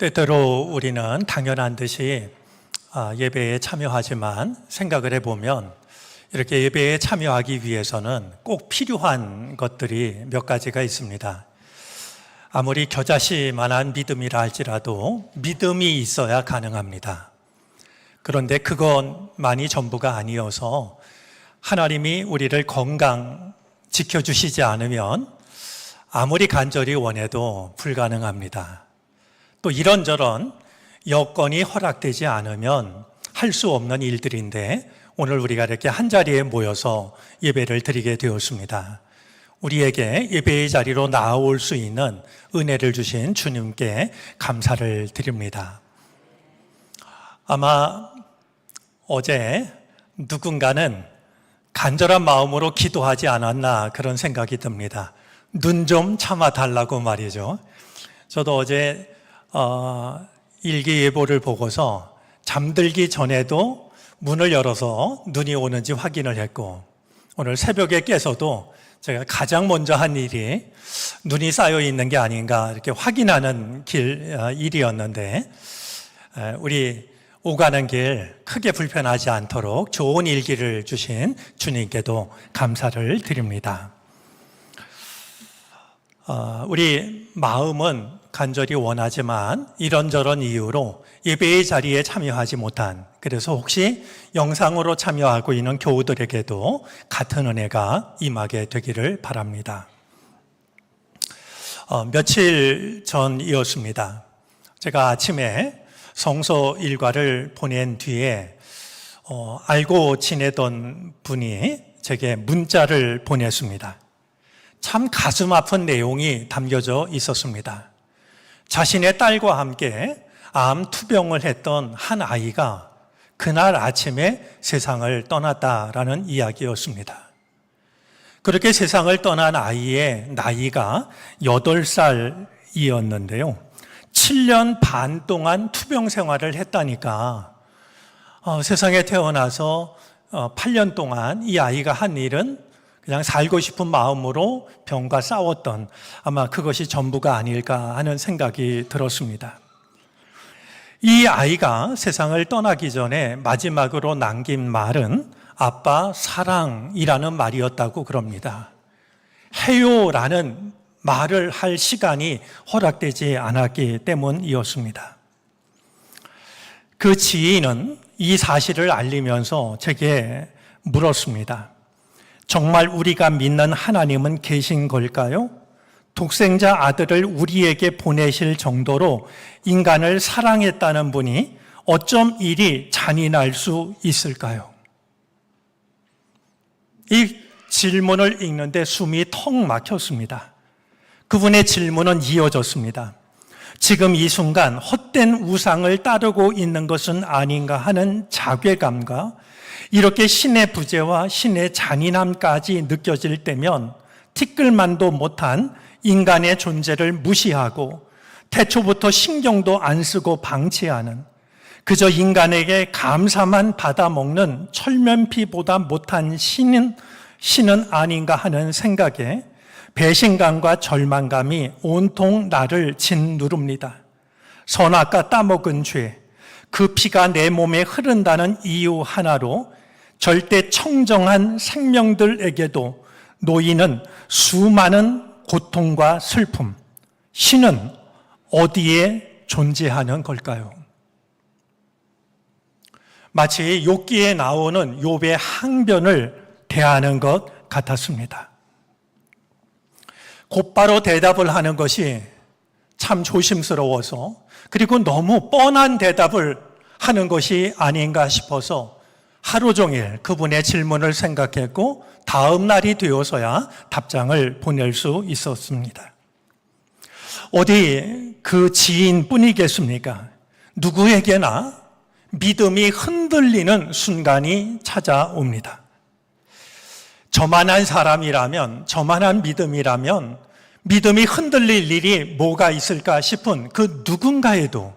때때로 우리는 당연한 듯이 아, 예배에 참여하지만 생각을 해보면 이렇게 예배에 참여하기 위해서는 꼭 필요한 것들이 몇 가지가 있습니다. 아무리 겨자씨만한 믿음이라 할지라도 믿음이 있어야 가능합니다. 그런데 그것만이 전부가 아니어서 하나님이 우리를 건강 지켜주시지 않으면 아무리 간절히 원해도 불가능합니다. 또 이런저런 여건이 허락되지 않으면 할 수 없는 일들인데 오늘 우리가 이렇게 한 자리에 모여서 예배를 드리게 되었습니다. 우리에게 예배의 자리로 나아올 수 있는 은혜를 주신 주님께 감사를 드립니다. 아마 어제 누군가는 간절한 마음으로 기도하지 않았나 그런 생각이 듭니다. 눈 좀 참아 달라고 말이죠. 저도 어제 어, 일기예보를 보고서 잠들기 전에도 문을 열어서 눈이 오는지 확인을 했고 오늘 새벽에 깨서도 제가 가장 먼저 한 일이 눈이 쌓여 있는 게 아닌가 이렇게 확인하는 길 어, 일이었는데 에, 우리 오가는 길 크게 불편하지 않도록 좋은 일기를 주신 주님께도 감사를 드립니다. 어, 우리 마음은 간절히 원하지만 이런저런 이유로 예배의 자리에 참여하지 못한 그래서 혹시 영상으로 참여하고 있는 교우들에게도 같은 은혜가 임하게 되기를 바랍니다. 어, 며칠 전이었습니다. 제가 아침에 성서 일과를 보낸 뒤에 어, 알고 지내던 분이 제게 문자를 보냈습니다. 참 가슴 아픈 내용이 담겨져 있었습니다. 자신의 딸과 함께 암 투병을 했던 한 아이가 그날 아침에 세상을 떠났다라는 이야기였습니다. 그렇게 세상을 떠난 아이의 나이가 8살이었는데요. 7년 반 동안 투병 생활을 했다니까 어, 세상에 태어나서 어, 8년 동안 이 아이가 한 일은 그냥 살고 싶은 마음으로 병과 싸웠던 아마 그것이 전부가 아닐까 하는 생각이 들었습니다. 이 아이가 세상을 떠나기 전에 마지막으로 남긴 말은 아빠 사랑이라는 말이었다고 그럽니다. 해요라는 말을 할 시간이 허락되지 않았기 때문이었습니다. 그 지인은 이 사실을 알리면서 제게 물었습니다. 정말 우리가 믿는 하나님은 계신 걸까요? 독생자 아들을 우리에게 보내실 정도로 인간을 사랑했다는 분이 어쩜 이리 잔인할 수 있을까요? 이 질문을 읽는데 숨이 턱 막혔습니다. 그분의 질문은 이어졌습니다. 지금 이 순간 헛된 우상을 따르고 있는 것은 아닌가 하는 자괴감과 이렇게 신의 부재와 신의 잔인함까지 느껴질 때면 티끌만도 못한 인간의 존재를 무시하고 태초부터 신경도 안 쓰고 방치하는 그저 인간에게 감사만 받아먹는 철면피보다 못한 신은, 신은 아닌가 하는 생각에 배신감과 절망감이 온통 나를 짓누릅니다. 선악과 따먹은 죄, 그 피가 내 몸에 흐른다는 이유 하나로 절대 청정한 생명들에게도 놓이는 수많은 고통과 슬픔, 신은 어디에 존재하는 걸까요? 마치 욥기에 나오는 욥의 항변을 대하는 것 같았습니다. 곧바로 대답을 하는 것이 참 조심스러워서 그리고 너무 뻔한 대답을 하는 것이 아닌가 싶어서 하루 종일 그분의 질문을 생각했고 다음 날이 되어서야 답장을 보낼 수 있었습니다. 어디 그 지인뿐이겠습니까? 누구에게나 믿음이 흔들리는 순간이 찾아옵니다. 저만한 사람이라면, 저만한 믿음이라면 믿음이 흔들릴 일이 뭐가 있을까 싶은 그 누군가에도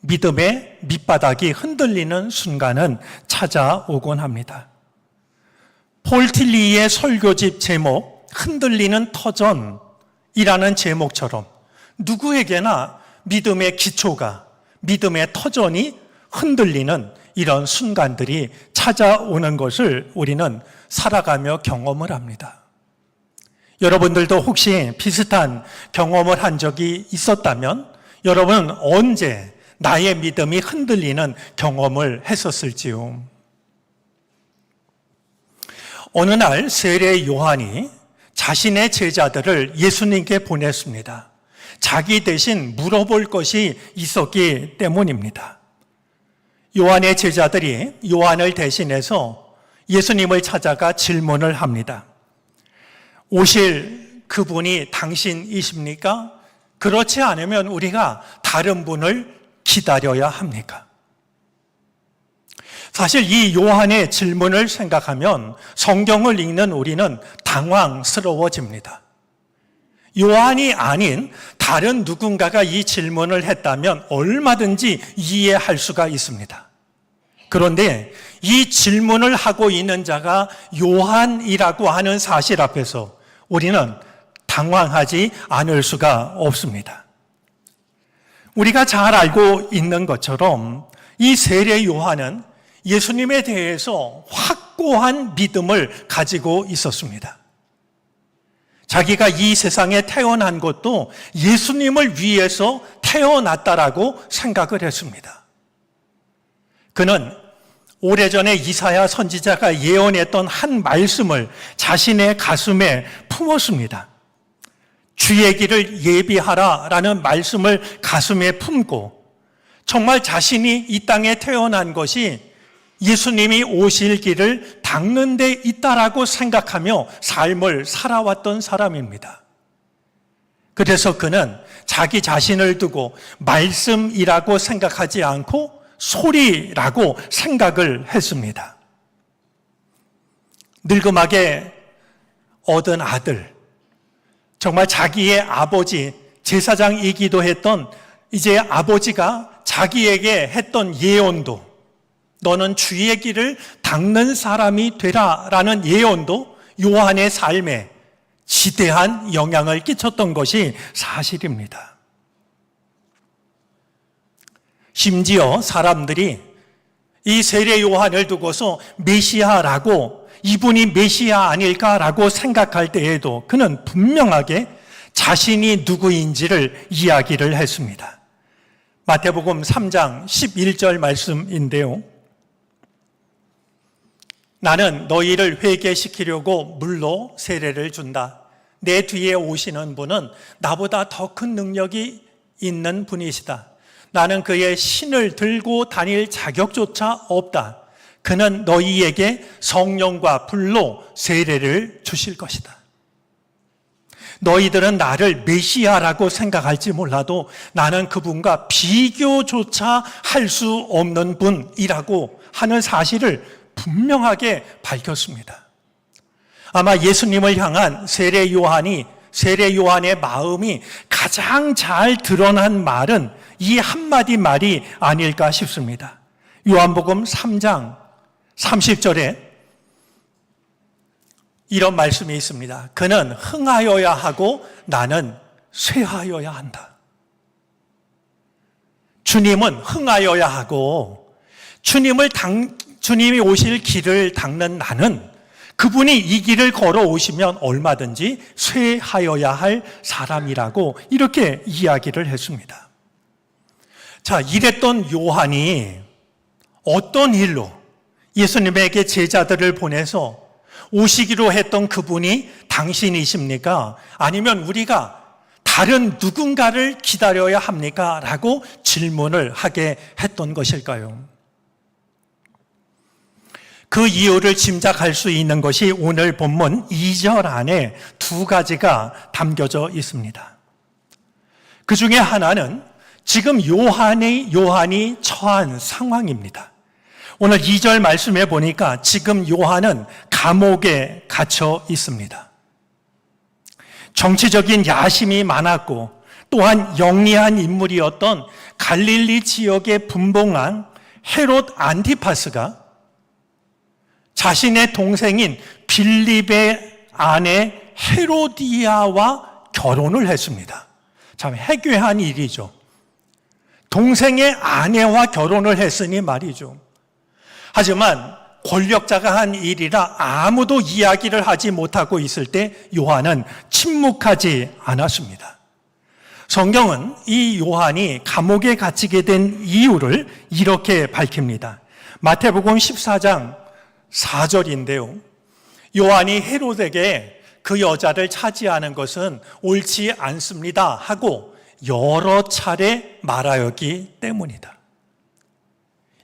믿음의 밑바닥이 흔들리는 순간은 찾아오곤 합니다. 폴틸리의 설교집 제목, 흔들리는 터전이라는 제목처럼 누구에게나 믿음의 기초가, 믿음의 터전이 흔들리는 이런 순간들이 찾아오는 것을 우리는 살아가며 경험을 합니다. 여러분들도 혹시 비슷한 경험을 한 적이 있었다면 여러분은 언제 나의 믿음이 흔들리는 경험을 했었을지요? 어느 날 세례 요한이 자신의 제자들을 예수님께 보냈습니다. 자기 대신 물어볼 것이 있었기 때문입니다. 요한의 제자들이 요한을 대신해서 예수님을 찾아가 질문을 합니다. 오실 그분이 당신이십니까? 그렇지 않으면 우리가 다른 분을 기다려야 합니까? 사실 이 요한의 질문을 생각하면 성경을 읽는 우리는 당황스러워집니다. 요한이 아닌 다른 누군가가 이 질문을 했다면 얼마든지 이해할 수가 있습니다. 그런데 이 질문을 하고 있는 자가 요한이라고 하는 사실 앞에서 우리는 당황하지 않을 수가 없습니다. 우리가 잘 알고 있는 것처럼 이 세례 요한은 예수님에 대해서 확고한 믿음을 가지고 있었습니다. 자기가 이 세상에 태어난 것도 예수님을 위해서 태어났다라고 생각을 했습니다. 그는 오래전에 이사야 선지자가 예언했던 한 말씀을 자신의 가슴에 품었습니다. 주의 길을 예비하라 라는 말씀을 가슴에 품고 정말 자신이 이 땅에 태어난 것이 예수님이 오실 길을 닦는 데 있다라고 생각하며 삶을 살아왔던 사람입니다. 그래서 그는 자기 자신을 두고 말씀이라고 생각하지 않고 소리라고 생각을 했습니다. 늙음하게 얻은 아들, 정말 자기의 아버지, 제사장이기도 했던 이제 아버지가 자기에게 했던 예언도 너는 주의 길을 닦는 사람이 되라 라는 예언도 요한의 삶에 지대한 영향을 끼쳤던 것이 사실입니다. 심지어 사람들이 이 세례 요한을 두고서 메시아라고 이분이 메시아 아닐까라고 생각할 때에도 그는 분명하게 자신이 누구인지를 이야기를 했습니다. 마태복음 3장 11절 말씀인데요. 나는 너희를 회개시키려고 물로 세례를 준다. 내 뒤에 오시는 분은 나보다 더 큰 능력이 있는 분이시다. 나는 그의 신을 들고 다닐 자격조차 없다. 그는 너희에게 성령과 불로 세례를 주실 것이다. 너희들은 나를 메시아라고 생각할지 몰라도 나는 그분과 비교조차 할 수 없는 분이라고 하는 사실을 분명하게 밝혔습니다. 아마 예수님을 향한 세례 요한이 세례 요한의 마음이 가장 잘 드러난 말은 이 한마디 말이 아닐까 싶습니다. 요한복음 3장 30절에 이런 말씀이 있습니다. 그는 흥하여야 하고 나는 쇠하여야 한다. 주님은 흥하여야 하고 주님을 당, 주님이 오실 길을 닦는 나는 그분이 이 길을 걸어 오시면 얼마든지 쇠하여야 할 사람이라고 이렇게 이야기를 했습니다. 자, 이랬던 요한이 어떤 일로 예수님에게 제자들을 보내서 오시기로 했던 그분이 당신이십니까? 아니면 우리가 다른 누군가를 기다려야 합니까? 라고 질문을 하게 했던 것일까요? 그 이유를 짐작할 수 있는 것이 오늘 본문 2절 안에 두 가지가 담겨져 있습니다. 그 중에 하나는 지금 요한의, 요한이 처한 상황입니다. 오늘 2절 말씀에 보니까 지금 요한은 감옥에 갇혀 있습니다. 정치적인 야심이 많았고 또한 영리한 인물이었던 갈릴리 지역의 분봉한 헤롯 안티파스가 자신의 동생인 빌립의 아내 헤로디아와 결혼을 했습니다. 참 해괴한 일이죠. 동생의 아내와 결혼을 했으니 말이죠. 하지만 권력자가 한 일이라 아무도 이야기를 하지 못하고 있을 때 요한은 침묵하지 않았습니다. 성경은 이 요한이 감옥에 갇히게 된 이유를 이렇게 밝힙니다. 마태복음 14장 4절인데요. 요한이 헤롯에게 그 여자를 차지하는 것은 옳지 않습니다 하고 여러 차례 말하였기 때문이다.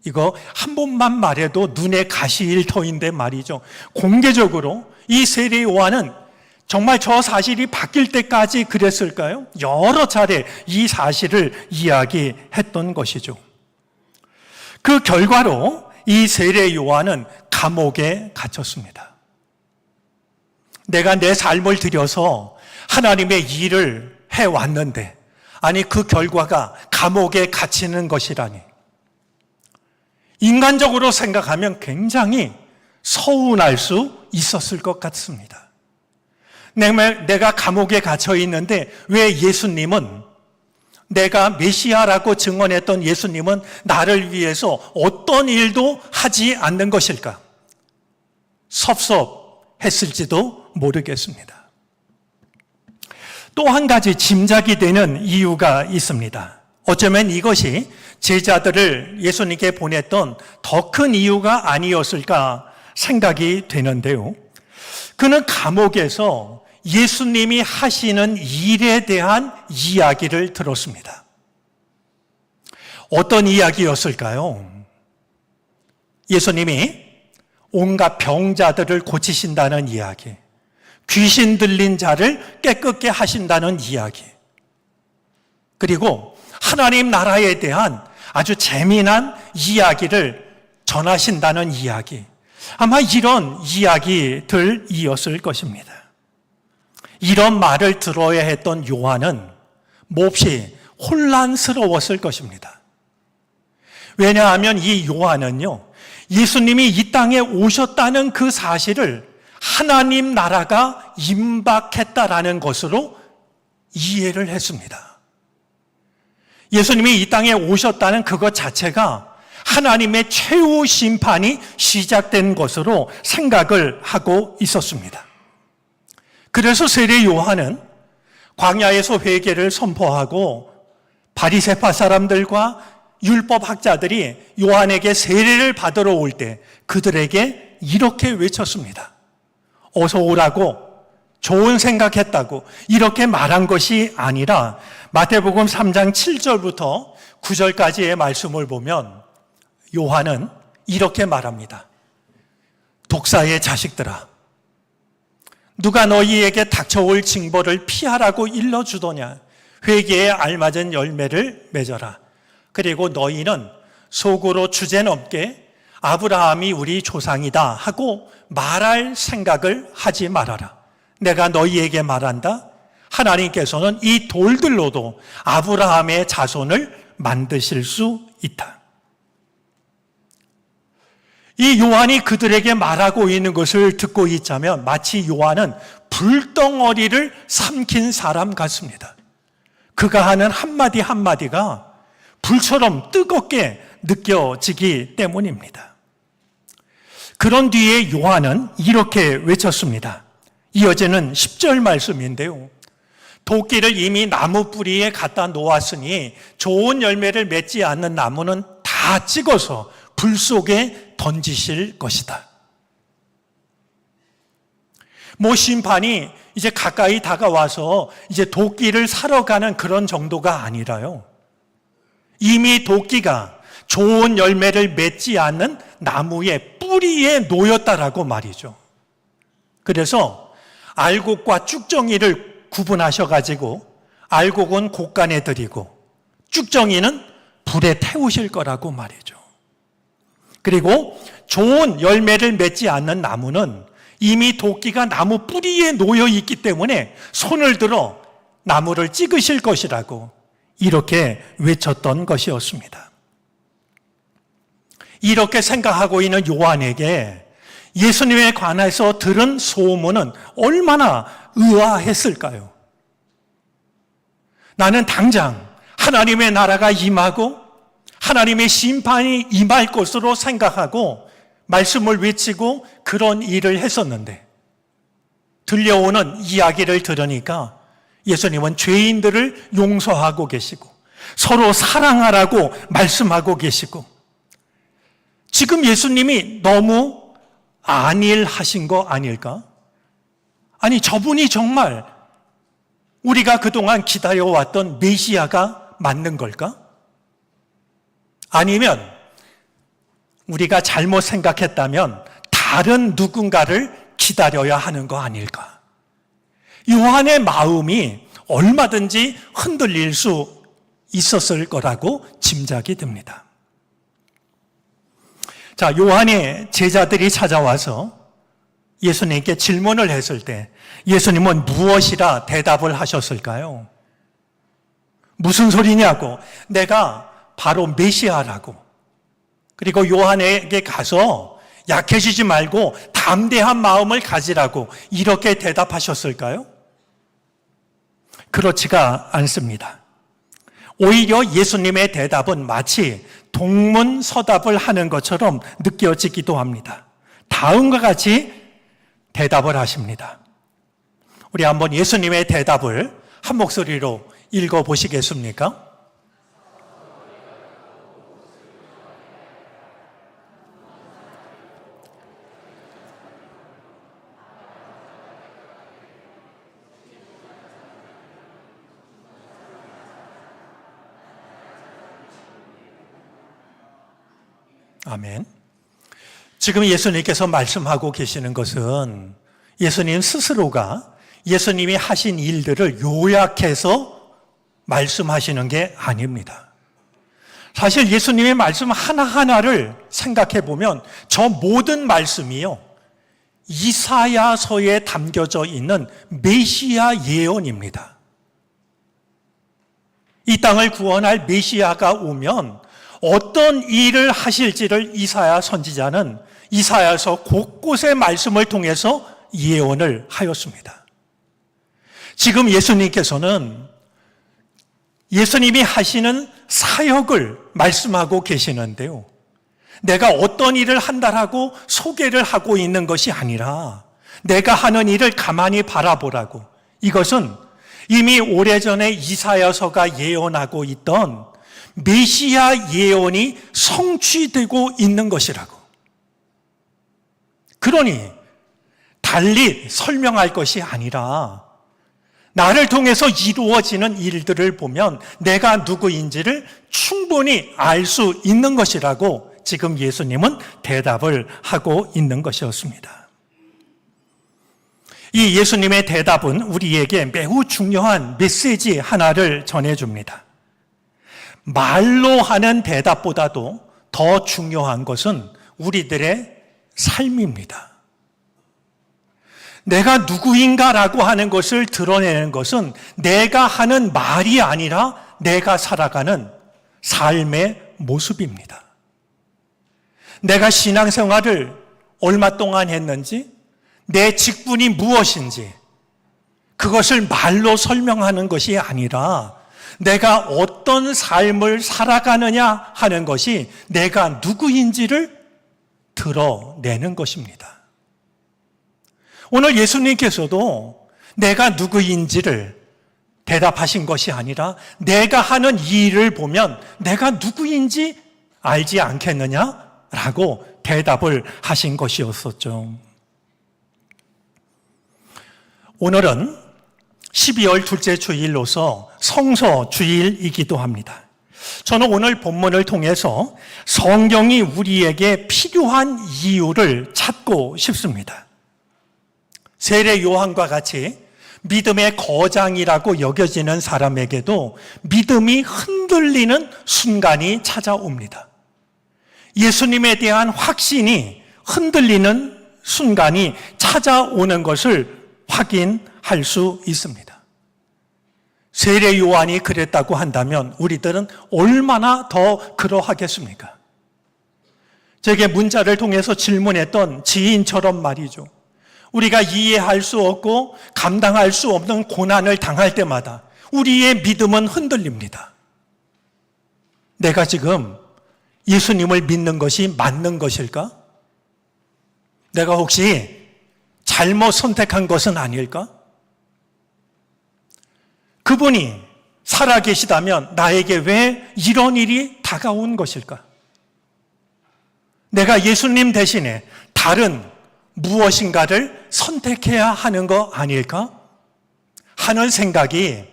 이거 한 번만 말해도 눈에 가시일 터인데 말이죠. 공개적으로 이 세례 요한은 정말 저 사실이 바뀔 때까지 그랬을까요? 여러 차례 이 사실을 이야기했던 것이죠. 그 결과로 이 세례 요한은 감옥에 갇혔습니다. 내가 내 삶을 들여서 하나님의 일을 해왔는데, 아니, 그 결과가 감옥에 갇히는 것이라니. 인간적으로 생각하면 굉장히 서운할 수 있었을 것 같습니다. 내가 감옥에 갇혀 있는데 왜 예수님은 내가 메시아라고 증언했던 예수님은 나를 위해서 어떤 일도 하지 않는 것일까? 섭섭했을지도 모르겠습니다. 또 한 가지 짐작이 되는 이유가 있습니다. 어쩌면 이것이 제자들을 예수님께 보냈던 더 큰 이유가 아니었을까 생각이 되는데요. 그는 감옥에서 예수님이 하시는 일에 대한 이야기를 들었습니다. 어떤 이야기였을까요? 예수님이 온갖 병자들을 고치신다는 이야기, 귀신 들린 자를 깨끗게 하신다는 이야기, 그리고 하나님 나라에 대한 아주 재미난 이야기를 전하신다는 이야기. 아마 이런 이야기들이었을 것입니다. 이런 말을 들어야 했던 요한은 몹시 혼란스러웠을 것입니다. 왜냐하면 이 요한은요, 예수님이 이 땅에 오셨다는 그 사실을 하나님 나라가 임박했다라는 것으로 이해를 했습니다. 예수님이 이 땅에 오셨다는 그것 자체가 하나님의 최후 심판이 시작된 것으로 생각을 하고 있었습니다. 그래서 세례 요한은 광야에서 회개를 선포하고 바리세파 사람들과 율법 학자들이 요한에게 세례를 받으러 올 때 그들에게 이렇게 외쳤습니다. 어서 오라고 좋은 생각했다고 이렇게 말한 것이 아니라 마태복음 3장 7절부터 9절까지의 말씀을 보면 요한은 이렇게 말합니다. 독사의 자식들아, 누가 너희에게 닥쳐올 징벌을 피하라고 일러주더냐? 회개에 알맞은 열매를 맺어라. 그리고 너희는 속으로 주제넘게 아브라함이 우리 조상이다 하고 말할 생각을 하지 말아라. 내가 너희에게 말한다. 하나님께서는 이 돌들로도 아브라함의 자손을 만드실 수 있다. 이 요한이 그들에게 말하고 있는 것을 듣고 있자면 마치 요한은 불덩어리를 삼킨 사람 같습니다. 그가 하는 한마디 한마디가 불처럼 뜨겁게 느껴지기 때문입니다. 그런 뒤에 요한은 이렇게 외쳤습니다. 이어지는 10절 말씀인데요. 도끼를 이미 나무 뿌리에 갖다 놓았으니 좋은 열매를 맺지 않는 나무는 다 찍어서 불 속에 던지실 것이다. 모 심판이 이제 가까이 다가와서 이제 도끼를 사러 가는 그런 정도가 아니라요. 이미 도끼가 좋은 열매를 맺지 않는 나무의 뿌리에 놓였다라고 말이죠. 그래서 알곡과 쭉정이를 구분하셔가지고 알곡은 곡간에 드리고 쭉정이는 불에 태우실 거라고 말이죠. 그리고 좋은 열매를 맺지 않는 나무는 이미 도끼가 나무 뿌리에 놓여 있기 때문에 손을 들어 나무를 찍으실 것이라고 이렇게 외쳤던 것이었습니다. 이렇게 생각하고 있는 요한에게 예수님에 관해서 들은 소문은 얼마나 의아했을까요? 나는 당장 하나님의 나라가 임하고 하나님의 심판이 임할 것으로 생각하고 말씀을 외치고 그런 일을 했었는데 들려오는 이야기를 들으니까 예수님은 죄인들을 용서하고 계시고 서로 사랑하라고 말씀하고 계시고 지금 예수님이 너무 안일하신 거 아닐까? 아니, 저분이 정말 우리가 그동안 기다려왔던 메시아가 맞는 걸까? 아니면 우리가 잘못 생각했다면 다른 누군가를 기다려야 하는 거 아닐까? 요한의 마음이 얼마든지 흔들릴 수 있었을 거라고 짐작이 됩니다. 자, 요한의 제자들이 찾아와서 예수님께 질문을 했을 때 예수님은 무엇이라 대답을 하셨을까요? 무슨 소리냐고. 내가 바로 메시아라고. 그리고 요한에게 가서 약해지지 말고 담대한 마음을 가지라고 이렇게 대답하셨을까요? 그렇지가 않습니다. 오히려 예수님의 대답은 마치 동문서답을 하는 것처럼 느껴지기도 합니다. 다음과 같이 대답을 하십니다. 우리 한번 예수님의 대답을 한 목소리로 읽어 보시겠습니까? 아멘. 지금 예수님께서 말씀하고 계시는 것은 예수님 스스로가 예수님이 하신 일들을 요약해서 말씀하시는 게 아닙니다. 사실 예수님의 말씀 하나하나를 생각해 보면 저 모든 말씀이요. 이사야서에 담겨져 있는 메시아 예언입니다. 이 땅을 구원할 메시아가 오면 어떤 일을 하실지를 이사야 선지자는 이사야서 곳곳의 말씀을 통해서 예언을 하였습니다. 지금 예수님께서는 예수님이 하시는 사역을 말씀하고 계시는데요. 내가 어떤 일을 한다라고 소개를 하고 있는 것이 아니라 내가 하는 일을 가만히 바라보라고 이것은 이미 오래전에 이사야서가 예언하고 있던 메시아 예언이 성취되고 있는 것이라고. 그러니 달리 설명할 것이 아니라 나를 통해서 이루어지는 일들을 보면 내가 누구인지를 충분히 알 수 있는 것이라고 지금 예수님은 대답을 하고 있는 것이었습니다. 이 예수님의 대답은 우리에게 매우 중요한 메시지 하나를 전해줍니다. 말로 하는 대답보다도 더 중요한 것은 우리들의 삶입니다. 내가 누구인가라고 하는 것을 드러내는 것은 내가 하는 말이 아니라 내가 살아가는 삶의 모습입니다. 내가 신앙생활을 얼마 동안 했는지, 내 직분이 무엇인지, 그것을 말로 설명하는 것이 아니라 내가 어떤 삶을 살아가느냐 하는 것이 내가 누구인지를 드러내는 것입니다. 오늘 예수님께서도 내가 누구인지를 대답하신 것이 아니라 내가 하는 일을 보면 내가 누구인지 알지 않겠느냐 라고 대답을 하신 것이었었죠. 오늘은 12월 둘째 주일로서 성서 주일이기도 합니다. 저는 오늘 본문을 통해서 성경이 우리에게 필요한 이유를 찾고 싶습니다. 세례 요한과 같이 믿음의 거장이라고 여겨지는 사람에게도 믿음이 흔들리는 순간이 찾아옵니다. 예수님에 대한 확신이 흔들리는 순간이 찾아오는 것을 확인 할 수 있습니다. 세례 요한이 그랬다고 한다면 우리들은 얼마나 더 그러하겠습니까? 제게 문자를 통해서 질문했던 지인처럼 말이죠. 우리가 이해할 수 없고 감당할 수 없는 고난을 당할 때마다 우리의 믿음은 흔들립니다. 내가 지금 예수님을 믿는 것이 맞는 것일까? 내가 혹시 잘못 선택한 것은 아닐까? 그분이 살아 계시다면 나에게 왜 이런 일이 다가온 것일까? 내가 예수님 대신에 다른 무엇인가를 선택해야 하는 거 아닐까? 하는 생각이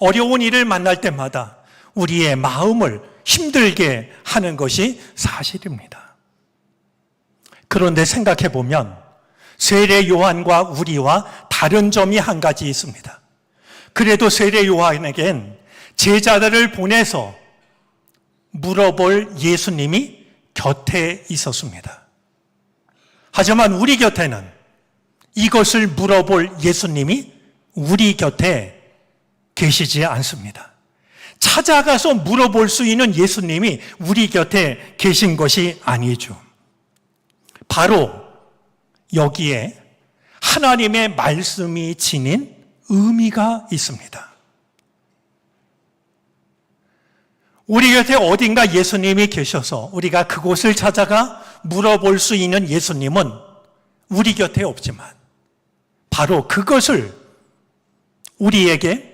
어려운 일을 만날 때마다 우리의 마음을 힘들게 하는 것이 사실입니다. 그런데 생각해 보면 세례 요한과 우리와 다른 점이 한 가지 있습니다. 그래도 세례 요한에겐 제자들을 보내서 물어볼 예수님이 곁에 있었습니다. 하지만 우리 곁에는 이것을 물어볼 예수님이 우리 곁에 계시지 않습니다. 찾아가서 물어볼 수 있는 예수님이 우리 곁에 계신 것이 아니죠. 바로 여기에 하나님의 말씀이 지닌 의미가 있습니다. 우리 곁에 어딘가 예수님이 계셔서 우리가 그곳을 찾아가 물어볼 수 있는 예수님은 우리 곁에 없지만 바로 그것을 우리에게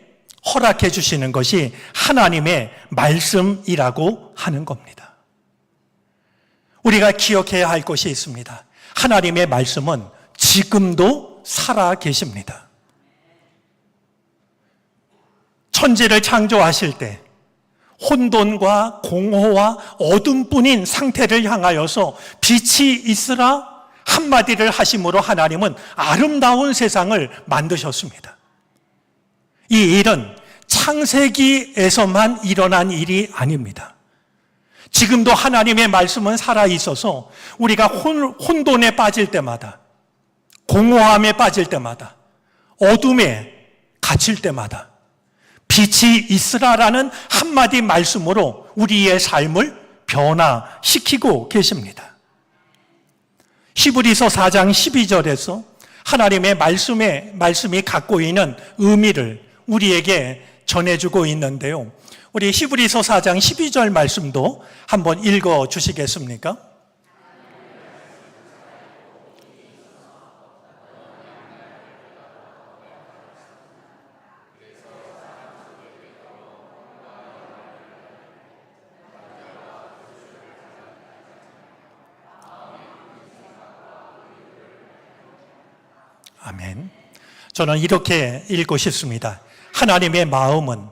허락해 주시는 것이 하나님의 말씀이라고 하는 겁니다. 우리가 기억해야 할 것이 있습니다. 하나님의 말씀은 지금도 살아 계십니다. 천지를 창조하실 때 혼돈과 공허와 어둠뿐인 상태를 향하여서 빛이 있으라 한마디를 하심으로 하나님은 아름다운 세상을 만드셨습니다. 이 일은 창세기에서만 일어난 일이 아닙니다. 지금도 하나님의 말씀은 살아 있어서 우리가 혼, 혼돈에 빠질 때마다 공허함에 빠질 때마다 어둠에 갇힐 때마다 빛이 있으라라는 한마디 말씀으로 우리의 삶을 변화시키고 계십니다. 히브리서 4장 12절에서 하나님의 말씀에 말씀이 갖고 있는 의미를 우리에게 전해주고 있는데요. 우리 히브리서 4장 12절 말씀도 한번 읽어 주시겠습니까? 아멘. 저는 이렇게 읽고 싶습니다. 하나님의 마음은,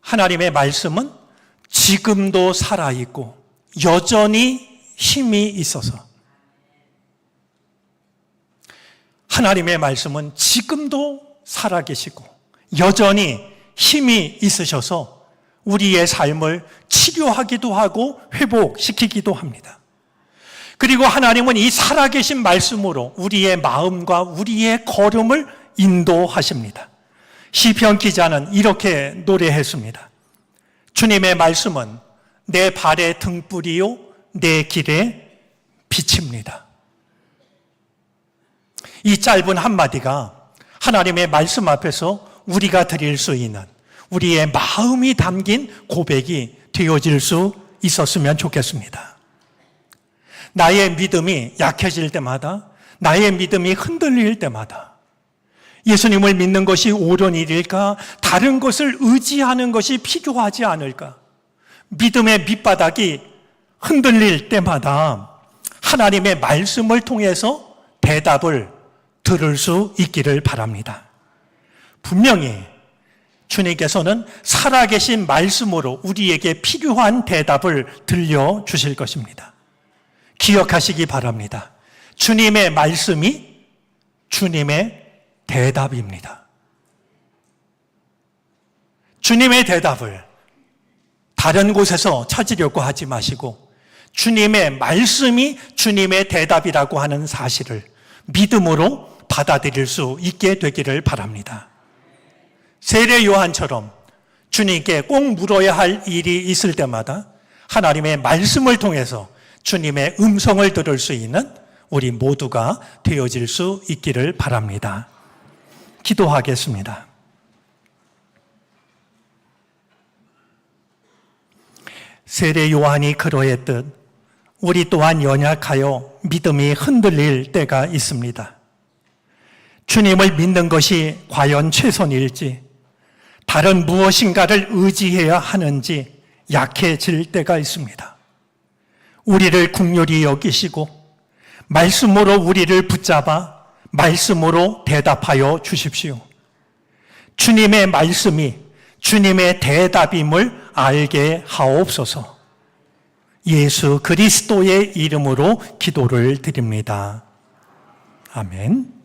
하나님의 말씀은 지금도 살아있고 여전히 힘이 있어서 하나님의 말씀은 지금도 살아계시고 여전히 힘이 있으셔서 우리의 삶을 치료하기도 하고 회복시키기도 합니다. 그리고 하나님은 이 살아계신 말씀으로 우리의 마음과 우리의 걸음을 인도하십니다. 시편 기자는 이렇게 노래했습니다. 주님의 말씀은 내 발의 등불이요 내 길의 빛입니다. 이 짧은 한마디가 하나님의 말씀 앞에서 우리가 드릴 수 있는 우리의 마음이 담긴 고백이 되어질 수 있었으면 좋겠습니다. 나의 믿음이 약해질 때마다, 나의 믿음이 흔들릴 때마다, 예수님을 믿는 것이 옳은 일일까? 다른 것을 의지하는 것이 필요하지 않을까? 믿음의 밑바닥이 흔들릴 때마다 하나님의 말씀을 통해서 대답을 들을 수 있기를 바랍니다. 분명히 주님께서는 살아계신 말씀으로 우리에게 필요한 대답을 들려주실 것입니다. 기억하시기 바랍니다. 주님의 말씀이 주님의 대답입니다. 주님의 대답을 다른 곳에서 찾으려고 하지 마시고 주님의 말씀이 주님의 대답이라고 하는 사실을 믿음으로 받아들일 수 있게 되기를 바랍니다. 세례 요한처럼 주님께 꼭 물어야 할 일이 있을 때마다 하나님의 말씀을 통해서 주님의 음성을 들을 수 있는 우리 모두가 되어질 수 있기를 바랍니다. 기도하겠습니다. 세례 요한이 그러했듯 우리 또한 연약하여 믿음이 흔들릴 때가 있습니다. 주님을 믿는 것이 과연 최선일지, 다른 무엇인가를 의지해야 하는지 약해질 때가 있습니다. 우리를 국률이 여기시고, 말씀으로 우리를 붙잡아 말씀으로 대답하여 주십시오. 주님의 말씀이 주님의 대답임을 알게 하옵소서. 예수 그리스도의 이름으로 기도를 드립니다. 아멘.